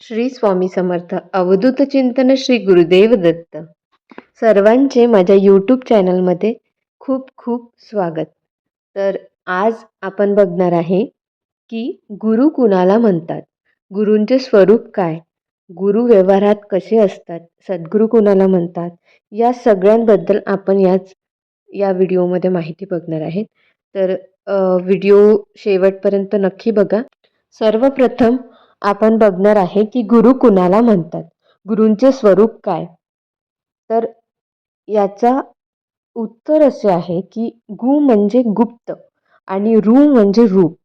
श्री स्वामी समर्थ. अवधूत चिंतन श्री गुरुदेव दत्त. सर्वांचे माझ्या यूट्यूब चॅनलमध्ये खूप खूप स्वागत. तर आज आपण बघणार आहे की गुरु कुणाला म्हणतात? गुरूंचे स्वरूप काय? गुरु व्यवहारात कसे असतात? सद्गुरू कुणाला म्हणतात? या सगळ्यांबद्दल आपण याच या व्हिडिओमध्ये माहिती बघणार आहेत. तर व्हिडिओ शेवटपर्यंत नक्की बघा. सर्वप्रथम आपण बघणार आहे की गुरु कुणाला म्हणतात? गुरूंचे स्वरूप काय? तर याचा उत्तर असे आहे की गु म्हणजे गुप्त आणि रू म्हणजे रूप.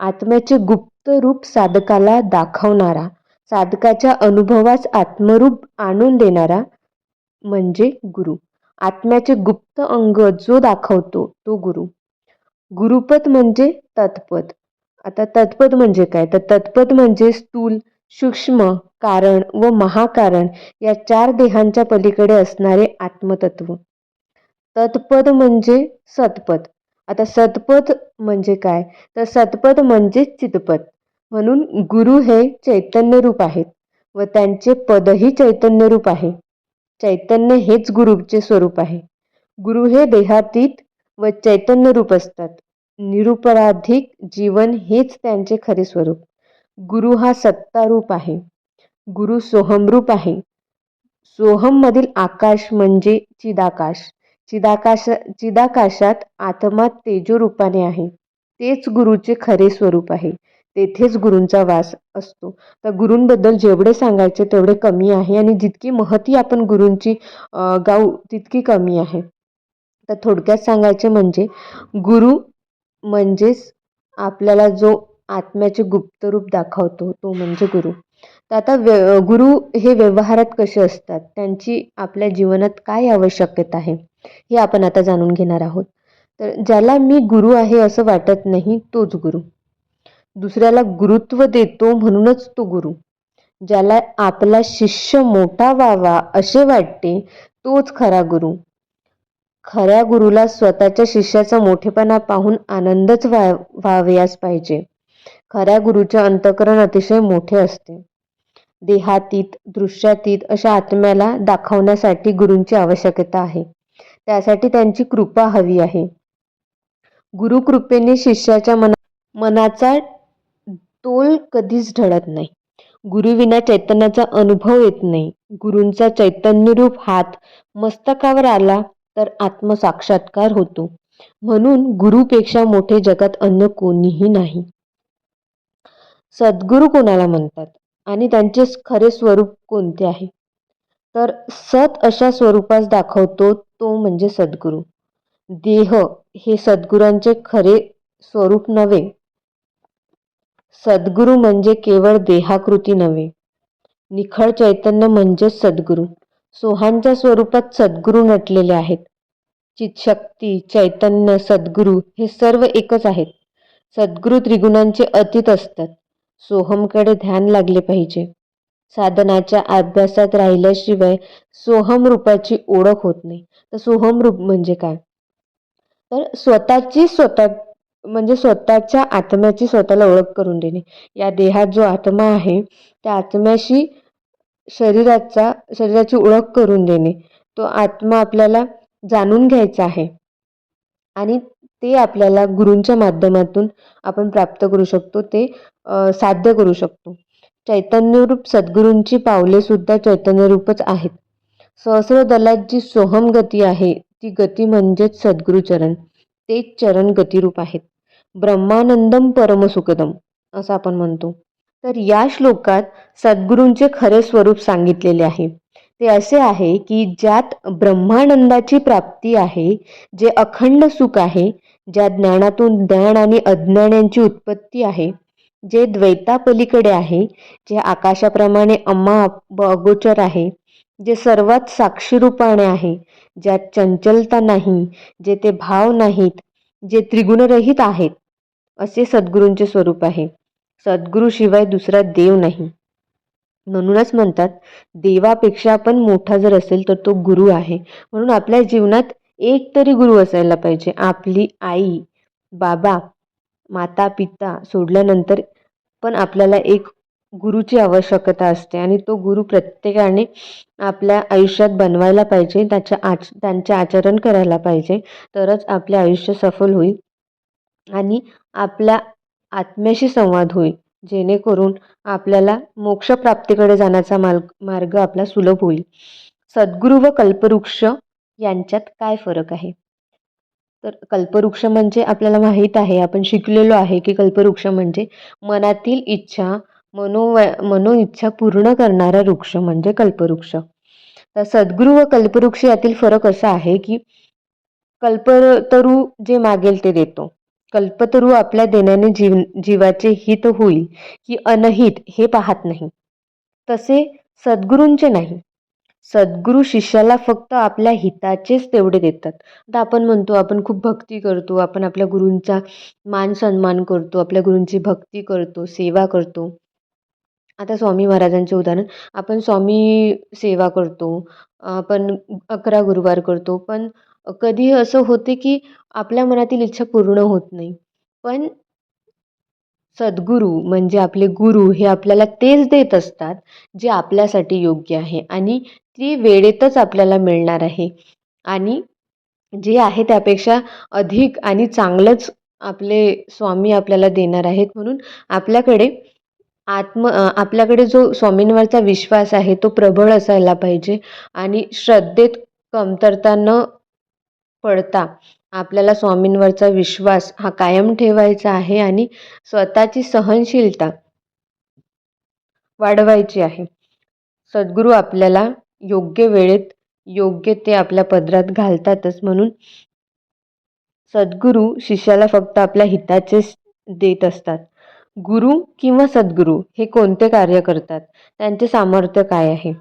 आत्म्याचे गुप्त रूप साधकाला दाखवणारा साधकाच्या अनुभवास आत्मरूप आणून देणारा म्हणजे गुरु. आत्म्याचे गुप्त अंग जो दाखवतो तो गुरु. गुरुपद म्हणजे तत्पद. आता तत्पद म्हणजे काय? तर तत्पद म्हणजे स्थूल सूक्ष्म कारण व महाकारण या चार देहांच्या पलीकडे असणारे आत्मतत्व. तत्पद म्हणजे सतपद. आता सतपद म्हणजे काय? तर सतपद म्हणजे चितपद म्हणून गुरु हे चैतन्य रूप आहेत व त्यांचे पदही चैतन्य रूप आहे. चैतन्य हेच गुरुचे स्वरूप आहे. गुरु हे देहातीत व चैतन्य रूप असतात. निरुपराधिक जीवन हेच त्यांचे खरे स्वरूप. गुरु हा सत्तारूप आहे. गुरु सोहमरूप आहे. सोहममधील आकाश म्हणजे चिदाकाश. चिदाकाश चिदाकाशात आत्मा तेजोरूपाने आहे. तेच गुरुचे खरे स्वरूप आहे. तेथेच गुरूंचा वास असतो. तर गुरूंबद्दल जेवढे सांगायचे तेवढे कमी आहे आणि जितकी महती आपण गुरूंची गाऊ तितकी कमी आहे. तर थोडक्यात सांगायचे म्हणजे गुरु म्हणजेच आपल्याला जो आत्म्याचे गुप्तरूप दाखवतो तो म्हणजे गुरु. तर आता व्य गुरु हे व्यवहारात कसे असतात? त्यांची आपल्या जीवनात काय आवश्यकता आहे? हे आपण आता जाणून घेणार आहोत. तर ज्याला मी गुरु आहे असं वाटत नाही तोच गुरु. दुसऱ्याला गुरुत्व देतो म्हणूनच तो गुरु. ज्याला आपला शिष्य मोठा व्हावा असे वाटते तोच खरा गुरु. खऱ्या गुरुला स्वतःच्या शिष्याचा मोठेपणा पाहून आनंदच व्हा व्हावयास पाहिजे. खऱ्या गुरुचे अंतकरण अतिशय मोठे असते. देहातीत दृश्यातीत अशा आत्म्याला दाखवण्यासाठी गुरूंची आवश्यकता आहे. त्यासाठी त्यांची कृपा हवी आहे. गुरुकृपेने शिष्याच्या मना मनाचा तोल कधीच ढळत नाही. गुरुविना चैतन्याचा अनुभव येत नाही. गुरूंचा चैतन्यरूप हात मस्तकावर आला तर आत्मसाक्षात्कार होतो. म्हणून गुरुपेक्षा मोठे जगात अन्य कोणीही नाही. सद्गुरू कोणाला म्हणतात? आणि त्यांचे खरे स्वरूप कोणते आहे? तर सत अशा स्वरूपास दाखवतो तो म्हणजे सद्गुरू. देह हे सद्गुरांचे खरे स्वरूप नव्हे. सद्गुरू म्हणजे केवळ देहाकृती नव्हे. निखळ चैतन्य म्हणजेच सद्गुरू. सोहांच्या स्वरूपात सद्गुरू नटलेले आहेत. चितशक्ती चैतन्य सद्गुरू हे सर्व एकच आहेत. सद्गुरू त्रिगुणांचे अतीत असतात. सोहमकडे ध्यान लागले पाहिजे. साधनाच्या अभ्यासात राहिल्याशिवाय सोहम रूपाची ओळख होत नाही. तर सोहम रूप म्हणजे काय? तर स्वतःची स्वतः म्हणजे स्वतःच्या आत्म्याची स्वतःला ओळख करून देणे. या देहात जो आत्मा आहे त्या आत्म्याशी शरीराचा शरीराची ओळख करून देणे. तो आत्मा आपल्याला जाणून घ्यायचं आहे. आणि ते आपल्याला गुरूंच्या माध्यमातून आपण प्राप्त करू शकतो ते साध्य करू शकतो. चैतन्यरूप सद्गुरूंची पावलेसुद्धा चैतन्यरूपच आहेत. सहस्र दलात जी सोहम गती आहे ती गती म्हणजेच सद्गुरुचरण. तेच चरण गतिरूप आहेत. ब्रह्मानंदम परमसुखदम असं आपण म्हणतो. तर या श्लोकात सद्गुरूंचे खरे स्वरूप सांगितलेले आहे. ते असे आहे की ज्यात ब्रह्मानंदाची प्राप्ती आहे जे अखंड सुख आहे ज्या ज्ञानातून ज्ञान आणि अज्ञान यांची उत्पत्ती आहे जे द्वैतापलीकडे आहे जे आकाशाप्रमाणे अम्मा अगोचर आहे जे सर्वात साक्षीरूपाने आहे ज्यात चंचलता नाही जे ते भाव नाहीत जे त्रिगुणरहित आहेत असे सद्गुरूंचे स्वरूप आहे. सद्गुरूशिवाय दुसरा देव नाही. म्हणूनच म्हणतात देवापेक्षा पण मोठा जर असेल तर तो गुरु आहे. म्हणून आपल्या जीवनात एक तरी गुरु असायला पाहिजे. आपली आई बाबा माता पिता सोडल्यानंतर पण आपल्याला एक गुरुची आवश्यकता असते आणि तो गुरु प्रत्येकाने आपल्या आयुष्यात बनवायला पाहिजे त्याच्या आच त्यांचे आचरण करायला पाहिजे तरच आपले आयुष्य सफल होईल आणि आपल्या आत्म्याशी संवाद होईल. जेणेकरून आपल्याला मोक्षप्राप्तीकडे जाण्याचा मार्ग मार्ग आपला सुलभ होईल. सद्गुरू व कल्पवृक्ष यांच्यात काय फरक आहे? तर कल्पवृक्ष म्हणजे आपल्याला माहीत आहे आपण शिकलेलो आहे की कल्पवृक्ष म्हणजे मनातील इच्छा मनोवय मनोइच्छा पूर्ण करणारा वृक्ष म्हणजे कल्पवृक्ष. तर सद्गुरू व कल्पवृक्ष यातील फरक असा आहे की कल्पतरू जे मागेल ते देतो. कल्पतरू आपल्या देण्याने जीव जीवाचे हित होईल की अनहित हे पाहत नाही. तसे सद्गुरूंचे नाही. सद्गुरू शिष्याला फक्त आपल्या हिताचेच तेवढे देतात. आता आपण म्हणतो आपण खूप भक्ती करतो आपण आपल्या गुरूंचा मान सन्मान करतो आपल्या गुरूंची भक्ती करतो सेवा करतो. आता स्वामी महाराजांचे उदाहरण आपण स्वामी सेवा करतो आपण अकरा गुरुवार करतो पण कधी असं होते की आपल्या मनातील इच्छा पूर्ण होत नाही. पण सद्गुरू म्हणजे आपले गुरु हे आपल्याला तेच देत असतात जे आपल्यासाठी योग्य आहे आणि ती वेळेतच आपल्याला मिळणार आहे. आणि जे आहे त्यापेक्षा अधिक आणि चांगलंच आपले स्वामी आपल्याला देणार आहेत म्हणून आपल्याकडे आत्म आपल्याकडे जो स्वामींवरचा विश्वास आहे तो प्रबळ असायला पाहिजे आणि श्रद्धेत कमतरता न पडता. आपल्याला स्वामींवरचा विश्वास हा कायम ठेवायचा आहे आणि स्वतःची सहनशीलता वाढवायची आहे. सद्गुरू आपल्याला योग्य वेळेत योग्य ते आपल्या पदरात घालतातच म्हणून सद्गुरू शिष्याला फक्त आपल्या हिताचेच देत असतात. गुरु किंवा सद्गुरू हे कोणते कार्य करतात? त्यांचे सामर्थ्य काय आहे?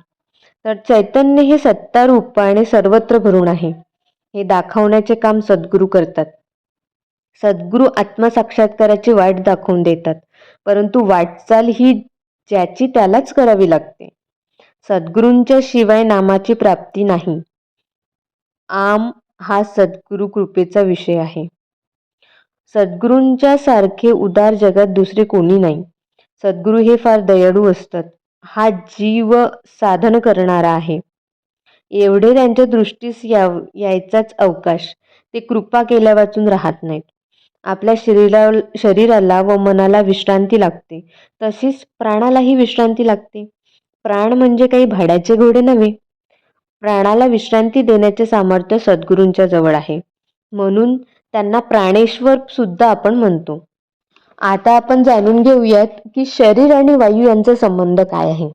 तर चैतन्य हे सत्ता रूपाने सर्वत्र भरून आहे. हे दाखवण्याचे काम सद्गुरू करतात. सद्गुरू आत्मसाक्षात्काराची वाट दाखवून देतात. परंतु वाटचाल ही ज्याची त्यालाच करावी लागते. सद्गुरूंच्या शिवाय नामाची प्राप्ती नाही. आम हा सद्गुरू कृपेचा विषय आहे. सद्गुरूंच्या सारखे उदार जगात दुसरे कोणी नाही. सद्गुरू हे फार दयाळू असतात. हा जीव साधन करणारा आहे. एवढे त्यांच्या दृष्टीस याव यायचाच अवकाश. ते कृपा केल्या वाचून राहत नाहीत. आपल्या शरीरा शरीराला व मनाला विश्रांती लागते. तशीच प्राणालाही विश्रांती लागते. प्राण म्हणजे काही भाड्याचे घोडे नव्हे. प्राणाला विश्रांती देण्याचे सामर्थ्य सद्गुरूंच्या जवळ आहे. म्हणून त्यांना प्राणेश्वर सुद्धा आपण म्हणतो. आता आपण जाणून घेऊयात की शरीर आणि वायू यांचा संबंध काय आहे.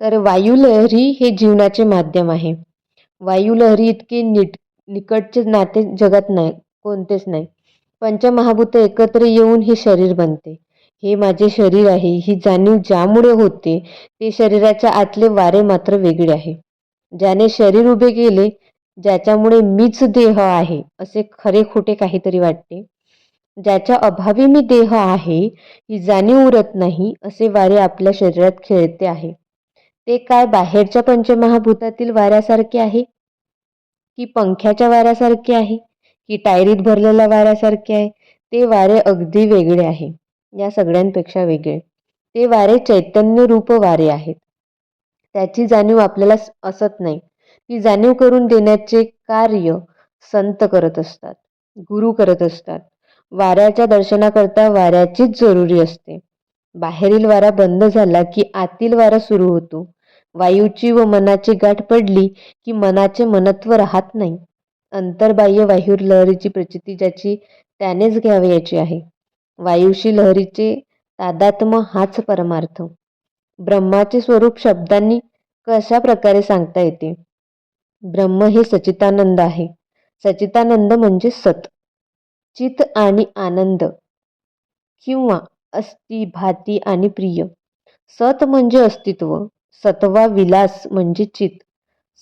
तर वायुलहरी हे जीवनाचे माध्यम आहे. वायुलहरी इतके निट निकटचे नाते जगात नाही कोणतेच नाही. पंचमहाभूत एकत्र येऊन हे शरीर बनते. हे माझे शरीर आहे. ही जाणीव ज्यामुळे होते ते शरीराच्या आतले वारे मात्र वेगळे आहे. ज्याने शरीर उभे केले ज्याच्यामुळे मीच देह आहे असे खरे खोटे काहीतरी वाटते. ज्याच्या अभावी मी देह आहे ही जाणीव उरत नाही असे वारे आपल्या शरीरात खेळते आहे. ते काय बाहेरच्या पंचमहाभूतातील वाऱ्यासारखे आहे? की पंख्याच्या वाऱ्यासारखे आहे? की टायरीत भरलेल्या वाऱ्यासारखे आहे? ते वारे अगदी वेगळे आहे. या सगळ्यांपेक्षा वेगळे. ते वारे चैतन्य रूप वारे आहेत. त्याची जाणीव आपल्याला असत नाही. ती जाणीव करून देण्याचे कार्य संत करत असतात. गुरु करत असतात. वाऱ्याच्या दर्शनाकरता वाऱ्याचीच जरुरी असते. बाहेरील वारा बंद झाला की आतील वारा सुरू होतो. वायूची व मनाची गाठ पडली की मनाचे मनत्व राहत नाही. अंतर्बाह्य वायूर लहरीची प्रचिती ज्याची त्यानेच घ्यावयाची आहे. वायूशी लहरीचे तादात्म हाच परमार्थ. ब्रह्माचे स्वरूप शब्दांनी कशा प्रकारे सांगता येते? ब्रह्म हे सचितानंद आहे. सचितानंद म्हणजे सत. चित आणि आनंद. किंवा अस्ति भाती आणि प्रिय. सत म्हणजे अस्तित्व. सत्वा विलास म्हणजे चित.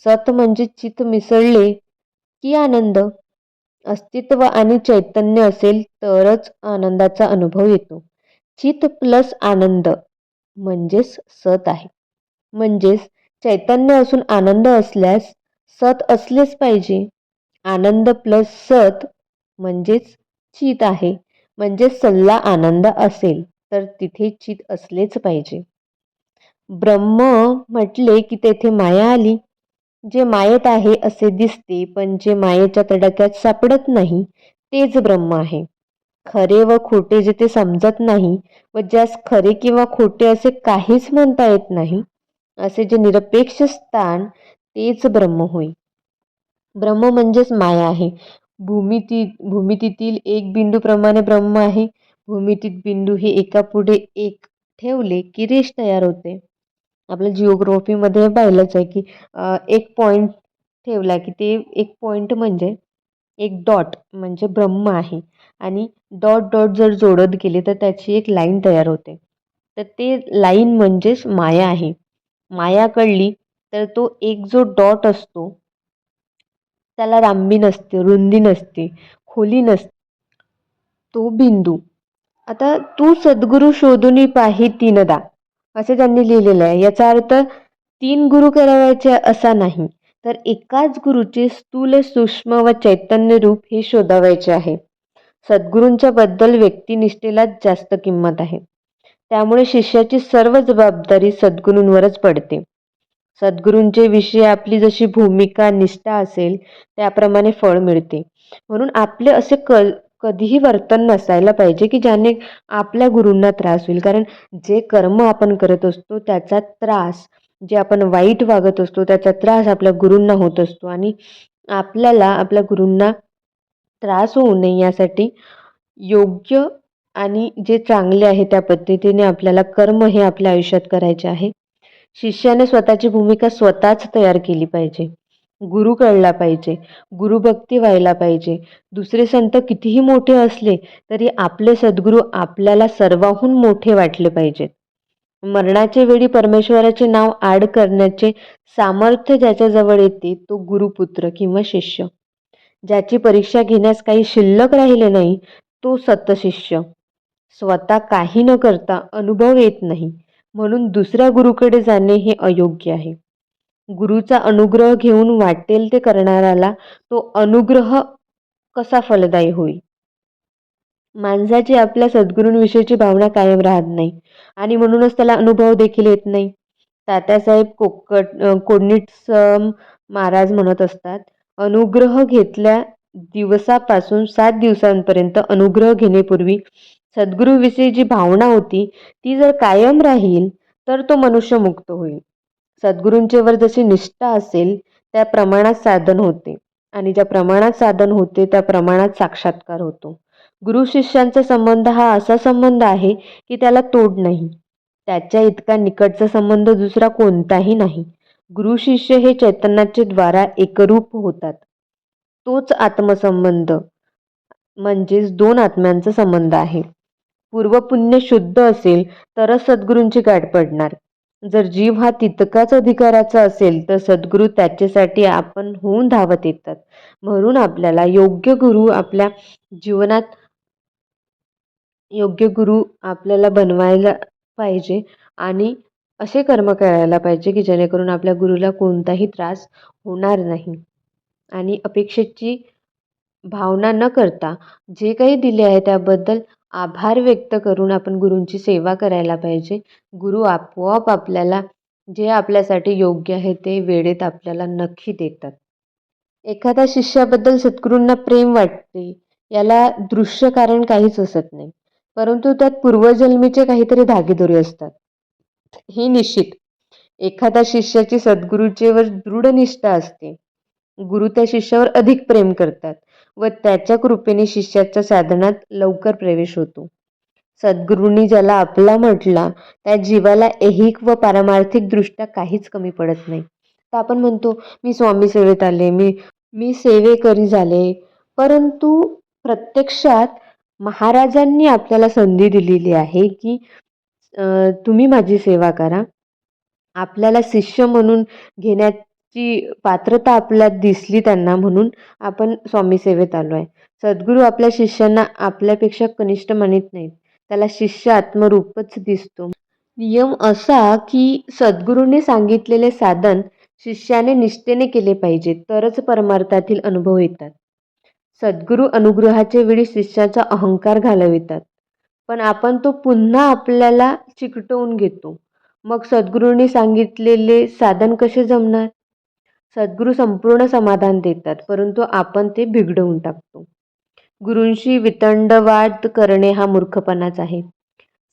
सत म्हणजे चित मिसळले की आनंद. अस्तित्व आणि चैतन्य असेल तरच आनंदाचा अनुभव येतो. चित प्लस आनंद म्हणजेच सत आहे. म्हणजेच चैतन्य असून आनंद असल्यास सत असलेच पाहिजे. आनंद प्लस सत म्हणजेच चित आहे. म्हणजे सल्ला आनंद असेल तर तिथे चित असलेच पाहिजे. ब्रह्म म्हटले की तेथे माया आली. जे मायेत आहे असे दिसते पण जे मायेच्या तडाख्यात सापडत नाही तेच ब्रह्म आहे. खरे व खोटे जे ते समजत नाही व ज्यास खरे किंवा खोटे असे काहीच म्हणता येत नाही असे जे निरपेक्ष स्थान तेच ब्रह्म होय. ब्रह्म म्हणजेच माया आहे. भूमिती भूमितीतील एक बिंदूप्रमाणे ब्रह्म आहे. भूमितीत बिंदू हे एकापुढे एक ठेवले की रेष तयार होते. आपल्या जिओग्रॉफीमध्ये पाहिलंच आहे की एक पॉईंट ठेवला की ते एक पॉईंट म्हणजे एक डॉट म्हणजे ब्रह्म आहे. आणि डॉट डॉट जर जोडत गेले तर त्याची एक लाईन तयार होते. तर ते लाईन म्हणजेच माया आहे. माया कळली तर तो एक जो डॉट असतो त्याला लांबी नसते रुंदी नसते खोली नसते तो बिंदू. आता तू सद्गुरू शोधून पाही तीनदा. असे त्यांनी लिहिलेलं आहे. याचा अर्थ तीन गुरु करावायचे असा नाही तर एकाच गुरुचे स्थूल सूक्ष्म व चैतन्य रूप हे शोधावायचे आहे. सद्गुरूंच्या बद्दल व्यक्तिनिष्ठेलाच जास्त किंमत आहे. त्यामुळे शिष्याची सर्व जबाबदारी सद्गुरूंवरच पडते. सद्गुरूंचे विषय आपली जशी भूमिका निष्ठा असेल त्याप्रमाणे फळ मिळते. म्हणून आपले असे कल कधीही वर्तन नसायला पाहिजे की ज्याने आपल्या गुरूंना त्रास होईल. कारण जे कर्म आपण करत असतो त्याचा त्रास जे आपण वाईट वागत असतो त्याचा त्रास आपल्या गुरूंना होत असतो. आणि आपल्याला आपल्या गुरूंना त्रास होऊ नये यासाठी योग्य आणि जे चांगले आहे त्या पद्धतीने आपल्याला कर्म हे आपल्या आयुष्यात करायचे आहे. शिष्याने स्वतःची भूमिका स्वतःच तयार केली पाहिजे. गुरु कळला पाहिजे गुरुभक्ती व्हायला पाहिजे. दुसरे संत कितीही मोठे असले तरी आपले सद्गुरू आपल्याला सर्वाहून मोठे वाटले पाहिजेत. मरणाच्या वेळी परमेश्वराचे नाव आड करण्याचे सामर्थ्य ज्याच्याजवळ येते तो गुरुपुत्र किंवा शिष्य. ज्याची परीक्षा घेण्यास काही शिल्लक राहिले नाही तो सतशिष्य स्वतः काही न करता अनुभव येत नाही म्हणून दुसऱ्या गुरुकडे जाणे हे अयोग्य आहे. गुरुचा अनुग्रह घेऊन वाटेल ते करणाऱ्याला तो अनुग्रह कसा फलदायी होईल? माणसाची आपल्या सद्गुरूंविषयीची भावना कायम राहत नाही आणि म्हणूनच त्याला अनुभव देखील येत नाही. तात्यासाहेब कोकट कोडणीस महाराज म्हणत असतात अनुग्रह घेतल्या दिवसापासून सात दिवसांपर्यंत अनुग्रह घेण्यापूर्वी सद्गुरूविषयी जी भावना होती ती जर कायम राहील तर तो मनुष्य मुक्त होईल. सद्गुरूंचेवर जशी निष्ठा असेल त्या प्रमाणात साधन होते. आणि ज्या प्रमाणात साधन होते त्या प्रमाणात साक्षात्कार होतो. गुरु शिष्यांचा संबंध हा असा संबंध आहे की त्याला तोड नाही. त्याच्या इतका निकटचा संबंध दुसरा कोणताही नाही. गुरु शिष्य हे चैतन्याचे द्वारा एकरूप होतात. तोच आत्मसंबंध म्हणजेच दोन आत्म्यांचा संबंध आहे. पूर्वपुण्य शुद्ध असेल तरच सद्गुरूंची गाठ पडणार. जर जीव हा तितकाच अधिकाराचा असेल तर सद्गुरू त्याच्यासाठी आपण होऊन धावत येतात. म्हणून आपल्याला योग्य गुरु आपल्या जीवनात योग्य गुरु आपल्याला बनवायला पाहिजे आणि असे कर्म करायला पाहिजे की जेणेकरून आपल्या गुरुला कोणताही त्रास होणार नाही. आणि अपेक्षेची भावना न करता जे काही दिले आहे त्याबद्दल आभार व्यक्त करून आपण गुरूंची सेवा करायला पाहिजे. गुरु आपोआप आपल्याला जे आपल्यासाठी योग्य आहे ते वेळेत आपल्याला नक्की देतात. एखाद्या शिष्याबद्दल सद्गुरूंना प्रेम वाटते याला दृश्य कारण काहीच असत नाही परंतु त्यात पूर्वजन्मीचे काहीतरी धागेदोरे असतात. ही निश्चित. एखाद्या शिष्याची सद्गुरूचेवर दृढ निष्ठा असते. गुरु त्या शिष्यावर अधिक प्रेम करतात. व त्याच्या कृपेने शिष्याच्या साधनात लवकर प्रवेश होतो. सद्गुरूंनी ज्याला आपला म्हटला त्या जीवाला ऐहिक व पारमार्थिक दृष्ट्या काहीच कमी पडत नाही. तर आपण म्हणतो मी स्वामी सेवेत आले मी मी सेवेकरी झाले. परंतु प्रत्यक्षात महाराजांनी आपल्याला संधी दिलेली आहे की तुम्ही माझी सेवा करा. आपल्याला शिष्य म्हणून घेण्यात ची पात्रता आपल्यात दिसली त्यांना म्हणून आपण स्वामी सेवेत आलो आहे. सद्गुरू आपल्या शिष्यांना आपल्यापेक्षा कनिष्ठ मानित नाहीत. त्याला शिष्य आत्मरूपच दिसतो. नियम असा की सद्गुरूंनी सांगितलेले साधन शिष्याने निष्ठेने केले पाहिजे तरच परमार्थातील अनुभव येतात. सद्गुरू अनुग्रहाच्या वेळी शिष्याचा अहंकार घालवितात. पण आपण तो पुन्हा आपल्याला चिकटवून घेतो. मग सद्गुरूंनी सांगितलेले साधन कसे जमणार? सद्गुरू संपूर्ण समाधान देतात परंतु आपण ते बिघडवून टाकतो. गुरूंशी वितंडवाद करणे हा मूर्खपणाच आहे.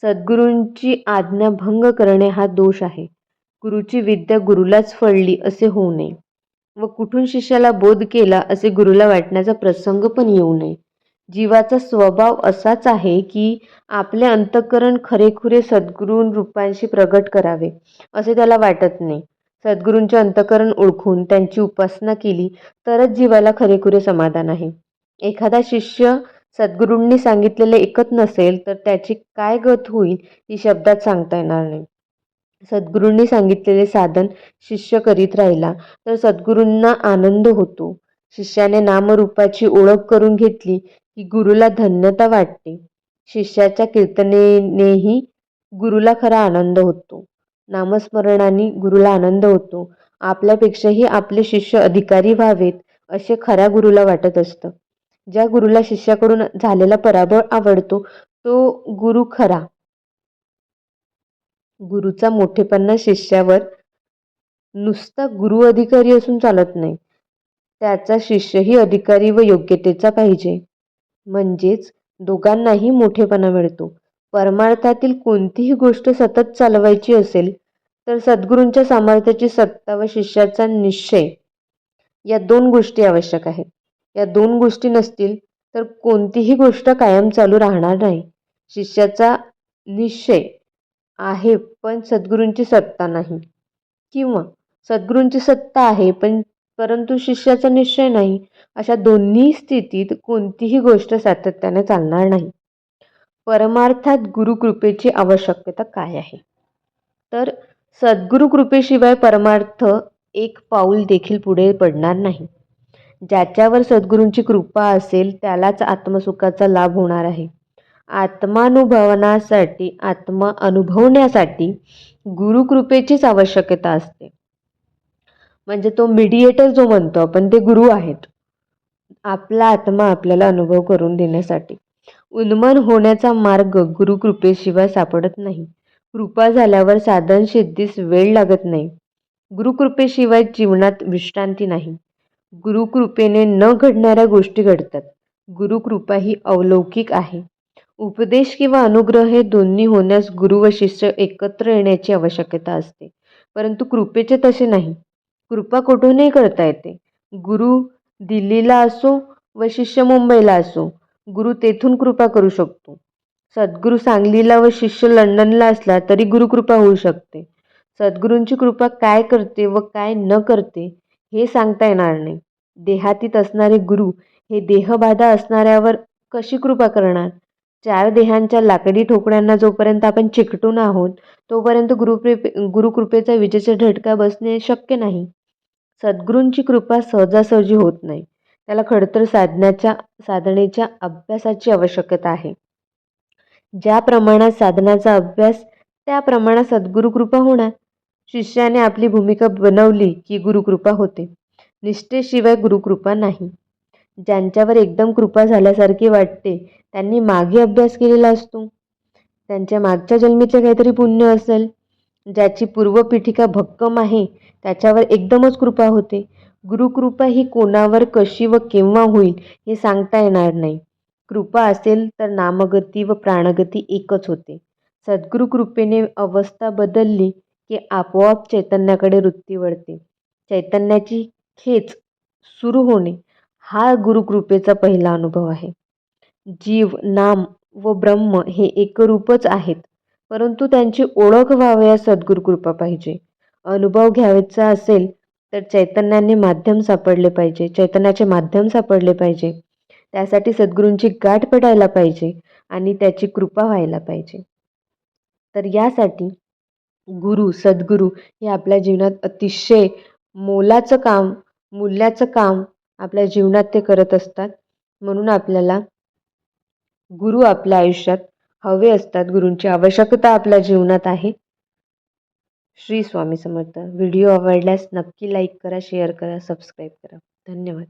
सद्गुरूंची आज्ञा भंग करणे हा दोष आहे. गुरुची विद्या गुरुलाच फळली असे होऊ नये. व कुठून शिष्याला बोध केला असे गुरुला वाटण्याचा प्रसंग पण येऊ नये. जीवाचा स्वभाव असाच आहे की आपले अंतःकरण खरेखुरे सद्गुरूं रूपांशी प्रगट करावे असे त्याला वाटत नाही. सद्गुरूंचे अंतःकरण ओळखून त्यांची उपासना केली तरच जीवाला खरेखुरे समाधान आहे. एखादा शिष्य सद्गुरूंनी सांगितलेले ऐकत नसेल तर त्याची काय गत होईल ही शब्दात सांगता येणार नाही. सद्गुरूंनी सांगितलेले साधन शिष्य करीत राहिला तर सद्गुरूंना आनंद होतो. शिष्याने नामरूपाची ओळख करून घेतली की गुरुला धन्यता वाटते. शिष्याच्या कीर्तनेनेही गुरुला खरा आनंद होतो. नामस्मरणाने गुरुला आनंद होतो. आपल्यापेक्षाही आपले शिष्य अधिकारी व्हावेत असे खऱ्या गुरुला वाटत असतं. ज्या गुरुला शिष्याकडून झालेला पराभव आवडतो तो गुरु खरा. गुरुचा मोठेपणा शिष्यावर नुसता गुरु अधिकारी असून चालत नाही. त्याचा शिष्यही अधिकारी व योग्यतेचा पाहिजे. म्हणजेच दोघांनाही मोठेपणा मिळतो. परमार्थातील कोणतीही गोष्ट सतत चालवायची असेल तर सद्गुरूंच्या सामर्थ्याची सत्ता व शिष्याचा निश्चय या दोन गोष्टी आवश्यक आहेत. या दोन गोष्टी नसतील तर कोणतीही गोष्ट कायम चालू राहणार नाही. शिष्याचा निश्चय आहे पण सद्गुरूंची सत्ता नाही. किंवा सद्गुरूंची सत्ता आहे पण परंतु शिष्याचा निश्चय नाही अशा दोन्ही स्थितीत कोणतीही गोष्ट सातत्याने चालणार नाही. परमार्थात गुरुकृपेची आवश्यकता काय आहे? तर सद्गुरुकृपेशिवाय परमार्थ एक पाऊल देखील पुढे पडणार नाही. ज्याच्यावर सद्गुरूंची कृपा असेल त्यालाच आत्मसुखाचा लाभ होणार आहे. आत्मानुभवनासाठी आत्मा अनुभवण्यासाठी गुरुकृपेचीच आवश्यकता असते. म्हणजे तो मिडिएटर जो म्हणतो आपण ते गुरु आहेत. आपला आत्मा आपल्याला अनुभव करून देण्यासाठी. उन्मन होण्याचा मार्ग गुरुकृपेशिवाय सापडत नाही. कृपा झाल्यावर साधन सिद्धीस वेळ लागत नाही. गुरुकृपेशिवाय जीवनात विश्रांती नाही. गुरुकृपेने न घडणाऱ्या गोष्टी घडतात. गुरुकृपा ही अवलौकिक आहे. उपदेश किंवा अनुग्रह हे दोन्ही होण्यास गुरु व शिष्य एकत्र येण्याची आवश्यकता असते. परंतु कृपेचे तसे नाही. कृपा कुठूनही करता येते. गुरु दिल्लीला असो व शिष्य मुंबईला असो गुरु तेथून कृपा करू शकतो. सद्गुरू सांगलीला व शिष्य लंडनला असला तरी गुरुकृपा होऊ शकते. सद्गुरूंची कृपा काय करते व काय न करते हे सांगता येणार नाही. देहातीत असणारे गुरु हे देहबाधा असणाऱ्यावर कशी कृपा करणार? चार देहांच्या लाकडी ठोकड्यांना जोपर्यंत आपण चिकटून आहोत तोपर्यंत गुरुकृपे गुरुकृपेचा विजेचा झटका बसणे शक्य नाही. सद्गुरूंची कृपा सहजासहजी होत नाही. त्याला खडतर साधण्याच्या साधनेच्या अभ्यासाची आवश्यकता आहे. ज्या प्रमाणात साधनाचा अभ्यास त्या प्रमाणात सद्गुरुकृपा होणार. शिष्याने आपली भूमिका बनवली की गुरुकृपा होते. निष्ठेशिवाय गुरुकृपा नाही. ज्यांच्यावर एकदम कृपा झाल्यासारखी वाटते त्यांनी मागे अभ्यास केलेला असतो. त्यांच्या मागच्या जन्मीचे काहीतरी पुण्य असेल. ज्याची पूर्वपीठिका भक्कम आहे त्याच्यावर एकदमच कृपा होते. गुरुकृपा ही कोणावर कशी व केव्हा होईल हे सांगता येणार नाही. कृपा असेल तर नामगती व प्राणगती एकच होते. सद्गुरुकृपेने अवस्था बदलली की आपोआप चैतन्याकडे वृत्ती वळते. चैतन्याची खेच सुरू होणे हा गुरुकृपेचा पहिला अनुभव आहे. जीव नाम व ब्रह्म हे एकरूपच आहेत परंतु त्यांची ओळख व्हावयास सद्गुरू कृपा पाहिजे. अनुभव घ्यायचा असेल तर चैतन्याने माध्यम सापडले पाहिजे चैतन्याचे माध्यम सापडले पाहिजे. त्यासाठी सद्गुरूंची गाठ पडायला पाहिजे आणि त्याची कृपा व्हायला पाहिजे. तर यासाठी गुरु सद्गुरू हे आपल्या जीवनात अतिशय मोलाचं काम मूल्याचं काम आपल्या जीवनात ते करत असतात. म्हणून आपल्याला गुरु आपल्या आयुष्यात हवे असतात. गुरूंची आवश्यकता आपल्या जीवनात आहे. श्री स्वामी समर्थ. व्हिडिओ आवडल्यास नक्की लाईक करा शेअर करा सबस्क्राईब करा. धन्यवाद.